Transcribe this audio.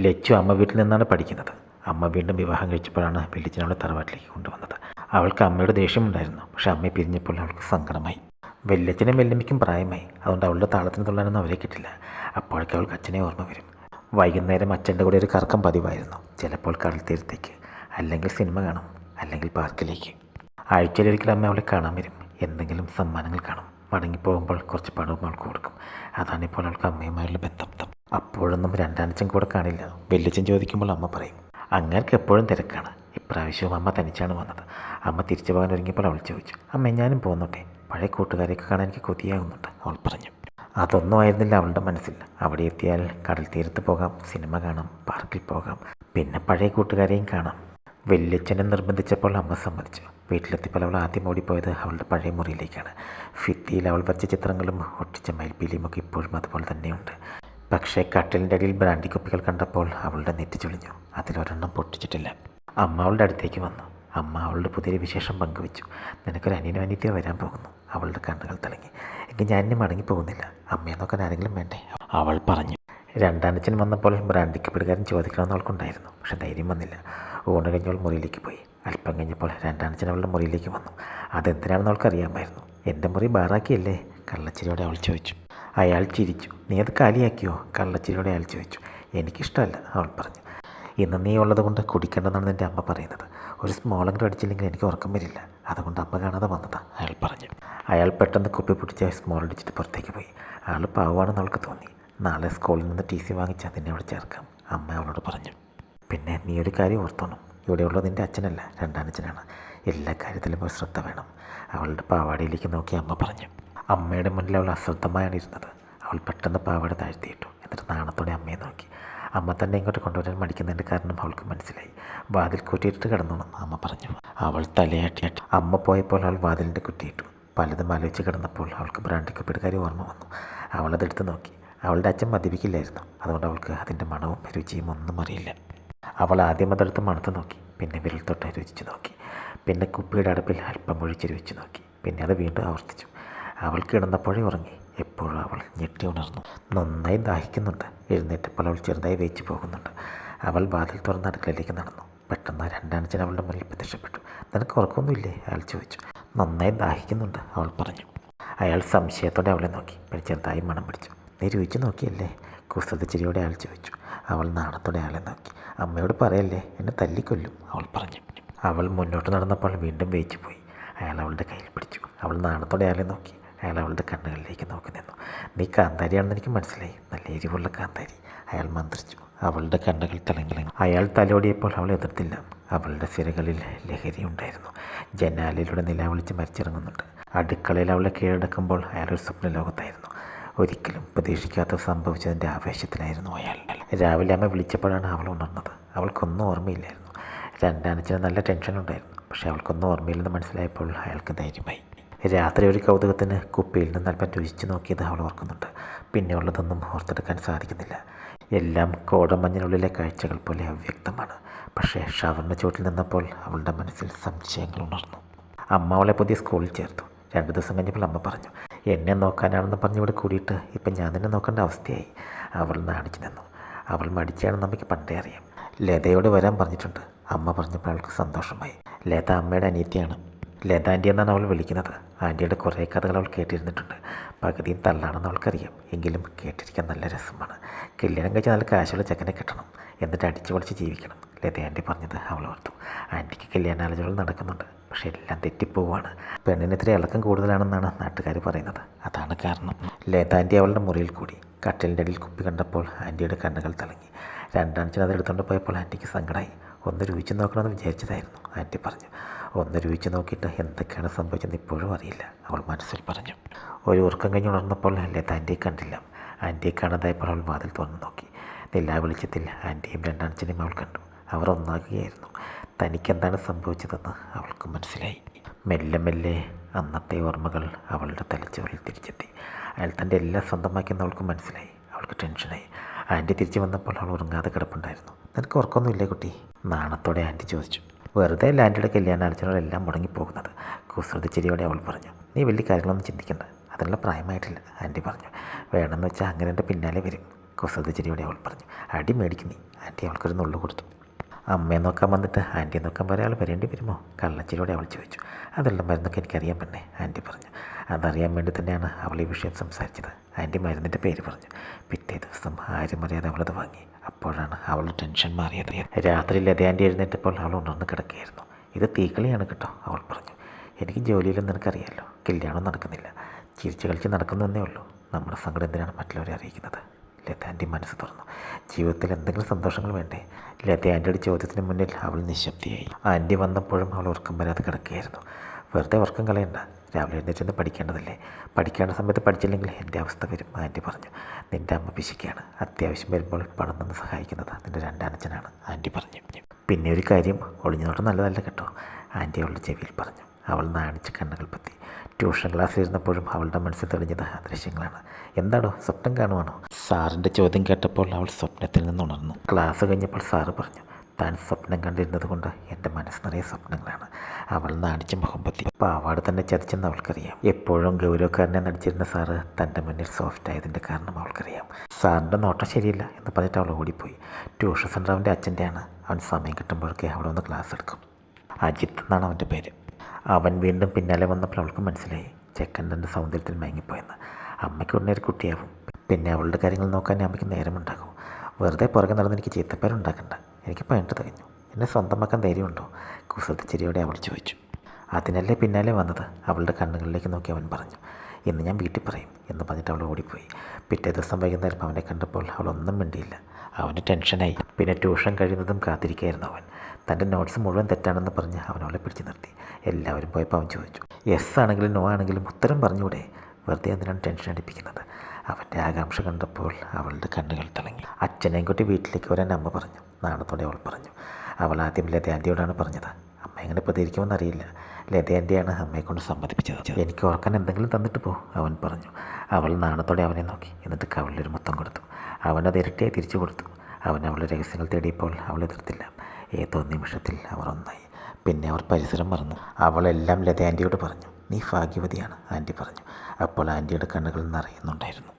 ലച്ചു അമ്മ വീട്ടിൽ നിന്നാണ് പഠിക്കുന്നത്. അമ്മ വീണ്ടും വിവാഹം കഴിച്ചപ്പോഴാണ് വെല്ലിച്ചൻ അവളെ തറവാട്ടിലേക്ക് കൊണ്ടുവന്നത്. അവൾക്ക് അമ്മയുടെ ദേഷ്യമുണ്ടായിരുന്നു. പക്ഷേ അമ്മയെ പിരിഞ്ഞപ്പോൾ അവൾക്ക് സങ്കടമായി. വെല്ലച്ചനും വെല്ലമ്മയ്ക്കും പ്രായമായി. അതുകൊണ്ട് അവളുടെ താളത്തിന് തുള്ളാനൊന്നും അവരെ കിട്ടില്ല. അപ്പോഴേക്ക് അവൾക്ക് അച്ഛനെ ഓർമ്മ വരും. വൈകുന്നേരം അച്ഛന്റെ കൂടെ ഒരു കറക്കം പതിവായിരുന്നു. ചിലപ്പോൾ കടൽ തീരത്തേക്ക് അല്ലെങ്കിൽ സിനിമ കാണും അല്ലെങ്കിൽ പാർക്കിലേക്ക്. ആഴ്ചയിലൊരിക്കൽ അമ്മ അവളെ കാണാൻ വരും. എന്തെങ്കിലും സമ്മാനങ്ങൾ കാണും. മടങ്ങിപ്പോകുമ്പോൾ കുറച്ച് പണവും അവൾക്ക് കൊടുക്കും. അതാണിപ്പോൾ അവൾക്ക് അമ്മയുമായുള്ള ബന്ധം. അപ്പോഴൊന്നും രണ്ടാനച്ചൻ കൂടെ കാണില്ല. വെല്ലിച്ചൻ ചോദിക്കുമ്പോൾ അമ്മ പറയും അങ്ങേർക്ക് എപ്പോഴും തിരക്കാണ്. ഇപ്രാവശ്യവും അമ്മ തനിച്ചാണ് വന്നത്. അമ്മ തിരിച്ചു പോകാൻ ഒരുങ്ങിയപ്പോൾ അവൾ ചോദിച്ചു അമ്മ ഞാനും പോകുന്നോട്ടെ പഴയ കൂട്ടുകാരെയൊക്കെ കാണാൻ എനിക്ക് കൊതിയാകുന്നുണ്ട് അവൾ പറഞ്ഞു. അതൊന്നും ആയിരുന്നില്ല അവളുടെ മനസ്സിൽ. അവിടെ എത്തിയാൽ കടൽ തീരത്ത് പോകാം സിനിമ കാണാം പാർക്കിൽ പോകാം പിന്നെ പഴയ കൂട്ടുകാരെയും കാണാം. വല്യച്ഛനെ നിർബന്ധിച്ചപ്പോൾ അമ്മ സമ്മതിച്ചു. വീട്ടിലെത്തിയപ്പോൾ അവൾ ആദ്യം ഓടിപ്പോയത് അവളുടെ പഴയ മുറിയിലേക്കാണ്. ഫിത്തിയിൽ അവൾ വരച്ച ചിത്രങ്ങളും ഒട്ടിച്ച മയിൽപ്പീലിയും ഒക്കെ ഇപ്പോഴും അതുപോലെ തന്നെയുണ്ട്. പക്ഷേ കട്ടിലിന്റെ അടിയിൽ ബ്രാൻഡി കുപ്പികൾ കണ്ടപ്പോൾ അവളുടെ നെറ്റി ചൊളിഞ്ഞു. അതിലൊരെണ്ണം പൊട്ടിച്ചിട്ടില്ല. അമ്മ അവളുടെ അടുത്തേക്ക് വന്നു. അമ്മ അവളുടെ പുതിയൊരു വിശേഷം പങ്കുവെച്ചു. നിനക്കൊരു അനിയനും അനിയത്തിയോ വരാൻ പോകുന്നു. അവളുടെ കണ്ണുകൾ തിളങ്ങി. എങ്കിൽ ഞാൻ ഇനി മടങ്ങി പോകുന്നില്ല. അമ്മയെ നോക്കാൻ ആരെങ്കിലും വേണ്ടേ? അവൾ പറഞ്ഞു. രണ്ടാനച്ഛൻ വന്നപ്പോൾ ബ്രാൻഡിക്ക് കുപ്പിടുകാരൻ ചോദിക്കണമെന്ന് അവൾക്കുണ്ടായിരുന്നു. പക്ഷെ ധൈര്യം വന്നില്ല. ഊണ് കഴിഞ്ഞവൾ മുറിയിലേക്ക് പോയി. അല്പം കഴിഞ്ഞപ്പോൾ രണ്ടാനച്ഛൻ അവളുടെ മുറിയിലേക്ക് വന്നു. അതെന്തിനാണെന്ന് അവൾക്കറിയാമായിരുന്നു. എന്റെ മുറി ബാറാക്കിയല്ലേ? കള്ളച്ചിരിയോടെ അവൾ ചോദിച്ചു. അയാൾ ചിരിച്ചു. നീ അത് കാലിയാക്കിയോ? കള്ളച്ചിരിയോടെ അയാൾ ചോദിച്ചു. എനിക്കിഷ്ടമല്ല അവൾ പറഞ്ഞു. ഇന്ന് നീ ഉള്ളത് കൊണ്ട് കുടിക്കേണ്ടതെന്നാണ് എന്റെ അമ്മ പറയുന്നത്. ഒരു സ്മോളെങ്കിലും അടിച്ചില്ലെങ്കിൽ എനിക്ക് ഉറക്കം വരില്ല. അതുകൊണ്ട് അമ്മ കാണാതെ വന്നതാ അയാൾ പറഞ്ഞു. അയാൾ പെട്ടെന്ന് കുപ്പി പിടിച്ച് സ്മോൾ അടിച്ചിട്ട് പുറത്തേക്ക് പോയി. അയാൾ പാവമാണെന്ന് അവൾക്ക് തോന്നി. നാളെ സ്കൂളിൽ നിന്ന് ടി സി വാങ്ങിച്ച് അതിനെ അവിടെ ചേർക്കാം അമ്മ അവളോട് പറഞ്ഞു. പിന്നെ നീ ഒരു കാര്യം ഓർത്തോണം. ഇവിടെയുള്ളത് നിന്റെ അച്ഛനല്ല രണ്ടാനച്ഛനാണ്. എല്ലാ കാര്യത്തിലും ശ്രദ്ധ വേണം അവളുടെ പാവാടിയിലേക്ക് നോക്കി അമ്മ പറഞ്ഞു. അമ്മയുടെ മുന്നിൽ അവൾ അശ്രദ്ധമായാണ് ഇരുന്നത് അവൾ പെട്ടെന്ന് പാവാട താഴ്ത്തിയിട്ടു. എന്നിട്ട് നാണത്തോടെ അമ്മയെ നോക്കി. അമ്മ തന്നെ ഇങ്ങോട്ട് കൊണ്ടുവരാൻ മടിക്കുന്നതിന്റെ കാരണം അവൾക്ക് മനസ്സിലായി. വാതിൽ കുറ്റിയിട്ട് കിടന്നു അമ്മ പറഞ്ഞു അവൾ തലയാട്ടിയാട്ടി അമ്മ പോയപ്പോൾ അവൾ വാതിലിന്റെ കുറ്റിയിട്ടു. പലതും ആലോചിച്ച് കിടന്നപ്പോൾ അവൾക്ക് ബ്രാൻഡി കുപ്പിടുകാരി ഓർമ്മ വന്നു. അവളതെടുത്ത് നോക്കി. അവളുടെ അച്ഛൻ മദ്യപിക്കില്ലായിരുന്നു. അതുകൊണ്ട് അവൾക്ക് അതിന്റെ മണവും രുചിയും ഒന്നും അറിയില്ല. അവൾ ആദ്യം അതെടുത്ത് മണത്ത് നോക്കി. പിന്നെ വിരൽ തൊട്ട് രുചിച്ച് നോക്കി. പിന്നെ കുപ്പിയുടെ അടുപ്പിൽ അല്പം ഒഴിച്ച് രുചിച്ച് നോക്കി. പിന്നെ അത് വീണ്ടും ആവർത്തിച്ചു. അവൾ കിടന്നപ്പോഴേ ഉറങ്ങി. എപ്പോഴും അവൾ ഞെട്ടി ഉണർന്നു. നന്നായി ദാഹിക്കുന്നുണ്ട്. എഴുന്നേറ്റപ്പോൾ അവൾ ചെറുതായി വേച്ചു പോകുന്നുണ്ട്. അവൾ വാതിൽ തുറന്ന് അടുക്കളയിലേക്ക് നടന്നു. പെട്ടെന്ന് രണ്ടാണിച്ചൻ അവളുടെ മുന്നിൽ പ്രത്യക്ഷപ്പെട്ടു. നിനക്ക് ഉറക്കമൊന്നുമില്ലേ? അയാൾ ചോദിച്ചു. നന്നായി ദാഹിക്കുന്നുണ്ട് അവൾ പറഞ്ഞു. അയാൾ സംശയത്തോടെ അവളെ നോക്കി. പിന്നെ ചെറുതായി മണം പിടിച്ചു. നീ രുചിച്ച് നോക്കിയല്ലേ? കുസൃതച്ചിരിയോടെ അയാൾ ചോദിച്ചു. അവൾ നാണത്തോടെ അയാളെ നോക്കി. അമ്മയോട് പറയല്ലേ? എന്നെ തല്ലിക്കൊല്ലും അവൾ പറഞ്ഞു. അവൾ മുന്നോട്ട് നടന്നപ്പോൾ വീണ്ടും വേച്ചു പോയി. അയാൾ അവളുടെ കയ്യിൽ പിടിച്ചു. അവൾ നാണത്തോടെ അയാളെ നോക്കി. അയാൾ അവളുടെ കണ്ണുകളിലേക്ക് നോക്കി നിന്നു. നീ കാന്താരിയാണെന്ന് എനിക്ക് മനസ്സിലായി. നല്ല എരിവുള്ള കാന്താരി. അയാൾ മന്ത്രിച്ചു. അവളുടെ കണ്ണുകൾ തിളങ്ങി അയാൾ തലോടിയപ്പോൾ അവൾ എതിർത്തില്ല. അവളുടെ സിരകളിൽ ലഹരി ഉണ്ടായിരുന്നു. ജനാലയിലൂടെ നിലാവിളിച്ച് മരിച്ചിറങ്ങുന്നുണ്ട്. അടുക്കളയിൽ അവളെ കീഴടക്കുമ്പോൾ അയാൾ ഒരു സ്വപ്ന ലോകത്തായിരുന്നു. ഒരിക്കലും പ്രതീക്ഷിക്കാത്ത സംഭവിച്ചതിന്റെ ആവേശത്തിലായിരുന്നു അയാൾ. രാവിലെ അമ്മ വിളിച്ചപ്പോഴാണ് അവൾ ഉണർന്നത്. അവൾക്കൊന്നും ഓർമ്മയില്ലായിരുന്നു. രണ്ടാനച്ചിന് നല്ല ടെൻഷൻ ഉണ്ടായിരുന്നു പക്ഷേ അവൾക്കൊന്നും ഓർമ്മയില്ലെന്ന് മനസ്സിലായപ്പോൾ അയാൾക്ക് ധൈര്യമായി. രാത്രി ഒരു കൗതുകത്തിന് കുപ്പിയിൽ നിന്ന് അല്പം രുചിച്ച് നോക്കിയത് അവൾ ഓർക്കുന്നുണ്ട്. പിന്നെയുള്ളതൊന്നും ഓർത്തെടുക്കാൻ സാധിക്കുന്നില്ല. എല്ലാം കോടമഞ്ഞിനുള്ളിലെ കാഴ്ചകൾ പോലെ അവ്യക്തമാണ്. പക്ഷേ ഷവറിന്റെ ചുവട്ടിൽ നിന്നപ്പോൾ അവളുടെ മനസ്സിൽ സംശയങ്ങൾ ഉണർന്നു. അമ്മ അവളെ പുതിയ സ്കൂളിൽ ചേർത്തു. രണ്ട് ദിവസം കഴിഞ്ഞപ്പോൾ അമ്മ പറഞ്ഞു എന്നെ നോക്കാനാണെന്ന് പറഞ്ഞ് ഇവിടെ കൂടിയിട്ട് ഇപ്പം ഞാൻ തന്നെ നോക്കേണ്ട അവസ്ഥയായി. അവൾ നാണിച്ചു നിന്നു. അവൾ മടിച്ചാണെന്ന് നമുക്ക് പണ്ടേ അറിയാം. ലതയോട് വരാൻ പറഞ്ഞിട്ടുണ്ട്. അമ്മ പറഞ്ഞപ്പോൾ അവൾക്ക് സന്തോഷമായി. ലത അമ്മയുടെ അനിയത്തിയാണ്. ലത ആന്റി എന്നാണ് അവൾ വിളിക്കുന്നത്. ആന്റിയുടെ കുറേ കഥകൾ അവൾ കേട്ടിരുന്നിട്ടുണ്ട്. പകുതിയും തള്ളാണെന്ന് അവൾക്കറിയാം. എങ്കിലും കേട്ടിരിക്കാൻ നല്ല രസമാണ്. കല്യാണം കഴിച്ച് നല്ല കാശുള്ള ചെക്കനെ കിട്ടണം. എന്നിട്ട് അടിച്ചു പൊളിച്ച് ജീവിക്കണം. ലത ആന്റി പറഞ്ഞത് അവൾ ഓർത്തു. ആന്റിക്ക് കല്യാണാലോചനകൾ നടക്കുന്നുണ്ട്. പക്ഷേ എല്ലാം തെറ്റിപ്പോവാണ്. പെണ്ണിന് ഇത്ര ഇളക്കം കൂടുതലാണെന്നാണ് നാട്ടുകാർ പറയുന്നത്. അതാണ് കാരണം. ലത ആന്റി അവളുടെ മുറിയിൽ കൂടി. കട്ടിലിന്റെ അടിയിൽ കുപ്പി കണ്ടപ്പോൾ ആന്റിയുടെ കണ്ണുകൾ തിളങ്ങി. രണ്ടാഴ്ച അത് എടുത്തുകൊണ്ട് പോയപ്പോൾ ആന്റിക്ക് സങ്കടമായി ഒന്ന് രുചിച്ച് നോക്കണമെന്ന് വിചാരിച്ചതായിരുന്നു. ആന്റി പറഞ്ഞു ഒന്ന് രുചിച്ച് നോക്കിയിട്ട് എന്തൊക്കെയാണ് സംഭവിച്ചതെന്ന് ഇപ്പോഴും അറിയില്ല. അവൾ മനസ്സിൽ പറഞ്ഞു. ഒരു ഉറക്കം കഴിഞ്ഞ് ഉണർന്നപ്പോൾ ലത ആന്റിയെ കണ്ടില്ല. ആന്റിയെ കാണാതായപ്പോൾ അവൾ വാതിൽ തുറന്നു നോക്കി. നിലാ വെളിച്ചത്തിൽ ആന്റിയും രണ്ടാണച്ചനെയും അവൾ കണ്ടു. അവർ ഒന്നാകുകയായിരുന്നു. തനിക്കെന്താണ് സംഭവിച്ചതെന്ന് അവൾക്ക് മനസ്സിലായി. മെല്ലെ മെല്ലെ അന്നത്തെ ഓർമ്മകൾ അവളുടെ തലച്ചോറിൽ തിരിച്ചെത്തി. അയാൾ തന്റെ എല്ലാം സ്വന്തമാക്കിയെന്ന് അവൾക്ക് മനസ്സിലായി. അവൾക്ക് ടെൻഷനായി. ആന്റി തിരിച്ചു വന്നപ്പോൾ അവൾ ഉറങ്ങാതെ കിടപ്പുണ്ടായിരുന്നു. നിനക്ക് ഉറക്കമൊന്നുമില്ലേ കുട്ടി? നാണത്തോടെ ആന്റി ചോദിച്ചു. വെറുതെ അല്ല ആന്റിയുടെ കല്യാണാലോചനകളെല്ലാം മുടങ്ങിപ്പോകുന്നത്. കുസൃതി ചിരിയോടെ അവൾ പറഞ്ഞു നീ വലിയ കാര്യങ്ങളൊന്നും ചിന്തിക്കണ്ട. അതിനുള്ള പ്രായമായിട്ടില്ല ആന്റി പറഞ്ഞു. വേണമെന്ന് വെച്ചാൽ അങ്ങനെ എന്റെ പിന്നാലെ വരും കുസൃതി ചിരിയോടെ അവൾ പറഞ്ഞു. അടി മേടിക്കും ആന്റി അവൾക്കൊരു നുള്ളു കൊടുത്തു. അമ്മയെ നോക്കാൻ വന്നിട്ട് ആന്റിയെ നോക്കാൻ ഒരാൾ വരേണ്ടി വരുമോ? കള്ളച്ചിലൂടെ അവൾ ചോദിച്ചു. അതെല്ലാം മരുന്നൊക്കെ എനിക്കറിയാൻ പെണ്ണേ ആന്റി പറഞ്ഞു. അതറിയാൻ വേണ്ടി തന്നെയാണ് അവൾ ഈ വിഷയം സംസാരിച്ചത്. ആന്റി മരുന്നിന്റെ പേര് പറഞ്ഞു. പിറ്റേ ദിവസം ആരും അറിയാതെ അവളത് വാങ്ങി. അപ്പോഴാണ് അവൾ ടെൻഷൻ മാറിയത്. രാത്രി ലത ആന്റി എഴുന്നേറ്റപ്പോൾ അവൾ ഉണർന്ന് കിടക്കുകയായിരുന്നു. ഇത് തീക്കളിയാണ് കേട്ടോ അവൾ പറഞ്ഞു. എനിക്ക് ജോലിയിലും നിനക്കറിയാമല്ലോ കല്യാണം നടക്കുന്നില്ല. ചിരിച്ചു കളിച്ച് നടക്കുന്നതന്നേ ഉള്ളൂ. നമ്മുടെ സങ്കടം എന്തിനാണ് മറ്റുള്ളവരെ അറിയിക്കുന്നത്? ലത മനസ്സ് തുറന്നു. ജീവിതത്തിൽ എന്തെങ്കിലും സന്തോഷങ്ങൾ വേണ്ടേ? ലത ആന്റിയുടെ ചോദ്യത്തിന് മുന്നിൽ അവൾ നിശബ്ദയായി. ആന്റി വന്നപ്പോഴും അവൾ ഉറക്കം വരാതെ കിടക്കുകയായിരുന്നു. വെറുതെ ഉറക്കം കളയണ്ട. രാവിലെ എഴുന്നേറ്റ് പഠിക്കേണ്ടതല്ലേ? പഠിക്കേണ്ട സമയത്ത് പഠിച്ചില്ലെങ്കിൽ എന്റെ അവസ്ഥ വരും ആന്റി പറഞ്ഞു. നിന്റെ അമ്മ പിശിക്കുകയാണ് അത്യാവശ്യം വരുമ്പോൾ പണം തന്ന് സഹായിക്കുന്നത് നിന്റെ രണ്ടാനച്ഛനാണ് ആന്റി പറഞ്ഞു. പിന്നെ ഒരു കാര്യം ഒളിഞ്ഞു നോട്ടം നല്ലതല്ല കേട്ടോ ആന്റി അവളുടെ ചെവിയിൽ പറഞ്ഞു. അവൾ നാണിച്ച് കണ്ണുകൾ പറ്റി. ട്യൂഷൻ ക്ലാസ്സിൽ ഇരുന്നപ്പോഴും അവളുടെ മനസ്സിൽ തെളിഞ്ഞത് ആ ദൃശ്യങ്ങളാണ്. എന്താണോ? സ്വപ്നം കാണുവാണോ? സാറിന്റെ ചോദ്യം കേട്ടപ്പോൾ അവൾ സ്വപ്നത്തിൽ നിന്ന് ഉണർന്നു. ക്ലാസ് കഴിഞ്ഞപ്പോൾ സാറ് പറഞ്ഞു താൻ സ്വപ്നം കണ്ടിരുന്നത് കൊണ്ട് എന്റെ മനസ്സ് നിറയെ സ്വപ്നങ്ങളാണ്. അവൾ നാണിച്ച് മുഖംപത്തി അപ്പോൾ പാവാട് തന്നെ ചതിച്ചെന്ന് അവൾക്കറിയാം. എപ്പോഴും ഗൗരവക്കാരനെ നടിച്ചിരുന്ന സാറ് തന്റെ മുന്നിൽ സോഫ്റ്റ് ആയതിന്റെ കാരണം അവൾക്കറിയാം. സാറിന്റെ നോട്ടം ശരിയില്ല എന്ന് പറഞ്ഞിട്ട് അവൾ ഓടിപ്പോയി. ട്യൂഷൻ സെന്റർ അവന്റെ അച്ഛന്റെയാണ് അവൻ സമയം കിട്ടുമ്പോഴൊക്കെ അവിടെ ഒന്ന് ക്ലാസ് എടുക്കും. അജിത്ത് എന്നാണ് അവന്റെ പേര്. അവൻ വീണ്ടും പിന്നാലെ വന്നപ്പോൾ അവൾക്ക് മനസ്സിലായി. ചെക്കൻ തന്റെ സൗന്ദര്യത്തിൽ മയങ്ങിപ്പോയെന്ന്. അമ്മയ്ക്ക് ഉടനെ ഒരു കുട്ടിയാവും. പിന്നെ അവളുടെ കാര്യങ്ങൾ നോക്കാൻ അമ്മയ്ക്ക് നേരമുണ്ടാകും. വെറുതെ പുറകെ നടന്ന് എനിക്ക് ചീത്തപ്പേരുണ്ടാക്കണ്ട. എനിക്ക് പതിനെട്ട് തികഞ്ഞു എന്നെ സ്വന്തമാക്കാൻ ധൈര്യമുണ്ടോ? കുസൃതിച്ചിരിയോടെ അവൾ ചോദിച്ചു. അതിനല്ലേ പിന്നാലെ വന്നത്? അവളുടെ കണ്ണുകളിലേക്ക് നോക്കി അവൻ പറഞ്ഞു. ഇന്ന് ഞാൻ വീട്ടിൽ പറയും എന്ന് പറഞ്ഞിട്ട് അവൾ ഓടിപ്പോയി. പിറ്റേ ദിവസം വൈകുന്നേരം അവനെ കണ്ടപ്പോൾ അവളൊന്നും മിണ്ടിയില്ല. അവന് ടെൻഷനായി. പിന്നെ ട്യൂഷൻ കഴിയുന്നതും കാത്തിരിക്കുകയായിരുന്നു അവൻ. തന്റെ നോട്ട്സ് മുഴുവൻ തെറ്റാണെന്ന് പറഞ്ഞ് അവൻ അവളെ പിടിച്ചു നിർത്തി. എല്ലാവരും പോയപ്പോൾ അവൻ ചോദിച്ചു യെസ് ആണെങ്കിലും നോ ആണെങ്കിലും ഉത്തരം പറഞ്ഞുകൂടെ വെറുതെ എന്തിനാണ് ടെൻഷൻ അടിപ്പിക്കുന്നത്? അവന്റെ ആകാംക്ഷ കണ്ടപ്പോൾ അവളുടെ കണ്ണുകൾ തിളങ്ങി. അച്ഛനെയും കൂട്ടി വീട്ടിലേക്ക് വരാൻ അമ്മ പറഞ്ഞു. നാണത്തോടെ അവൾ പറഞ്ഞു. അവൾ ആദ്യം ലത ആന്റിയോടാണ് പറഞ്ഞത്. അമ്മ എങ്ങനെ പ്രതികരിക്കുമെന്ന് അറിയില്ല. ലത എന്റെയാണ് അമ്മയെ കൊണ്ട് സമ്മതിപ്പിച്ചത്. എനിക്ക് ഓർക്കാൻ എന്തെങ്കിലും തന്നിട്ട് പോ അവൻ പറഞ്ഞു. അവൾ നാണത്തോടെ അവനെ നോക്കി. എന്നിട്ട് കവളിലൊരു മുത്തം കൊടുത്തു. അവനത് ഇരട്ടിയായി തിരിച്ചു കൊടുത്തു. അവൻ അവളുടെ രഹസ്യങ്ങൾ തേടിയപ്പോൾ അവൾ എതിർത്തില്ല. ഏതോ നിമിഷത്തിൽ അവർ ഒന്നായി. പിന്നെ അവർ പരിസരം മറന്നു. അവളെല്ലാം ലത ആന്റിയോട് പറഞ്ഞു. നീ ഭാഗ്യവതിയാണ് ആന്റി പറഞ്ഞു. അപ്പോൾ ആന്റിയുടെ കണ്ണുകൾ നിറയുന്നുണ്ടായിരുന്നു.